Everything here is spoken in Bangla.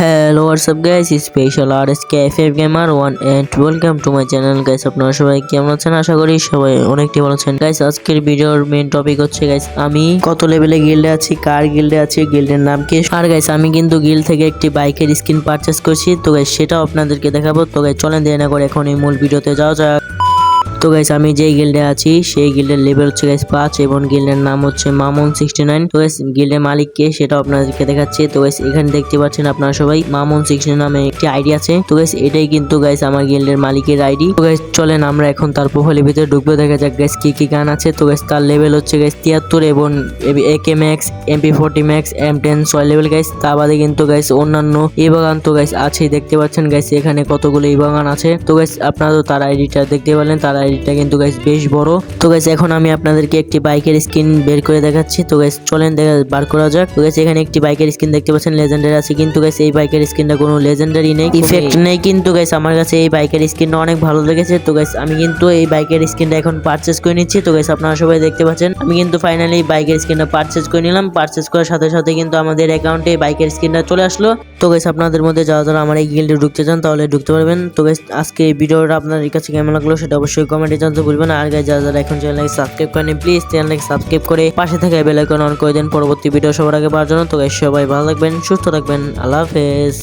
Hello WhatsApp guys special R S K F F gamer one and welcome to my channel guys আপনারা সবাই কেমন আছেন? আশা করি সবাই অনেকটি ভালো আছেন। গাইস আজকের ভিডিওর মেন টপিক হচ্ছে গাইস আমি কত লেভেলে গিল্ডে আছি, কার গিল্ডে আছি গিল্ডের নাম কি? আর গাইস আমি কিন্তু গিল্ড থেকে একটি বাইকের স্কিন পারচেস করছি। তো গাইস সেটাও আপনাদেরকে দেখাবো। তো গাইস চলেন দেরি না করে এখন এই মূল ভিডিওতে যাওয়া যাক। তো গাইস আমি যেই গিল্ডে আছি, সেই গিল্ডের লেভেল হচ্ছে গাইস পাঁচ এবং গিল্ডের নাম হচ্ছে মামুন সিক্সটি নাইন তো গাইস গিল্ডের মালিক কে সেটা আপনাদেরকে দেখাচ্ছি। তো গাইস এখানে দেখতে পাচ্ছেন আপনারা সবাই, মামুন সিক্সটি নামে একটি আইডি আছে। তো গাইস এটাই কিন্তু গাইস আমার গিল্ডের মালিকের আইডি তো গাইস চলেন আমরা এখন তার প্রোফাইলের ভিতরে ঢুকবো, দেখা যাক গাইস কি কি গান আছে। তো গাইস তার লেভেল হচ্ছে গাইস তিয়াত্তর এবং A K max MP forty max M ten ছয় লেভেল গাইস তা বাদে কিন্তু গাইস অন্যান্য এই বাগান তো গাইস আছেই। দেখতে পাচ্ছেন গাইস এখানে কতগুলো এই বাগান আছে। তো গাইস আপনারা তো তার আইডিটা দেখতে পারলেন, তার আইডিটা কিন্তু গাইস বেশ বড়। তো গাইস এখন আমি আপনাদেরকে একটি বাইকের স্কিন বের করে দেখাচ্ছি। তো গাইস চলেন দেখা বার করা যাক। তো গাইস এখানে একটি বাইকের স্কিন দেখতে পাচ্ছেন লেজেন্ডারি আছে। কিন্তু গাইস এই বাইকের স্কিনটা কোনো লেজেন্ডারি নেই ইফেক্ট নেই কিন্তু গাইস আমার কাছে এই বাইকের স্কিনটা অনেক ভালো লেগেছে। তো গাইস আমি কিন্তু এই বাইকের স্কিনটা এখন পারচেজ করে নিচ্ছি। তো গাইস আপনারা সবাই দেখতে পাচ্ছেন আমি কিন্তু ফাইনালি বাইকের স্কিনটা পারচেজ করে নিলাম। পারচেজ করার সাথে সাথে কিন্তু আমাদের অ্যাকাউন্টে বাইকের স্কিনটা চলে আসলো। তো গাইস আপনাদের মধ্যে যারা যারা আমার এই গিল্ডে ঢুকতে চান তাহলে ঢুকতে পারবেন। তো গাইস আজকে এই ভিডিওটা আপনাদের কাছে কেমন লাগল সেটা অবশ্যই কমেন্টে জানতে ভুলবেন। আর গাই যারা যারা এখন চ্যানেলকে সাবস্ক্রাইব করেনি প্লিজ চ্যানেলকে সাবস্ক্রাইব করে পাশে থাকা বেল আইকন অন করে দেন। পরবর্তী ভিডিও সবার আগে পাওয়ার জন্য। তো গাই সবাই ভালো থাকবেন, সুস্থ থাকবেন। আল্লাহ হাফেজ।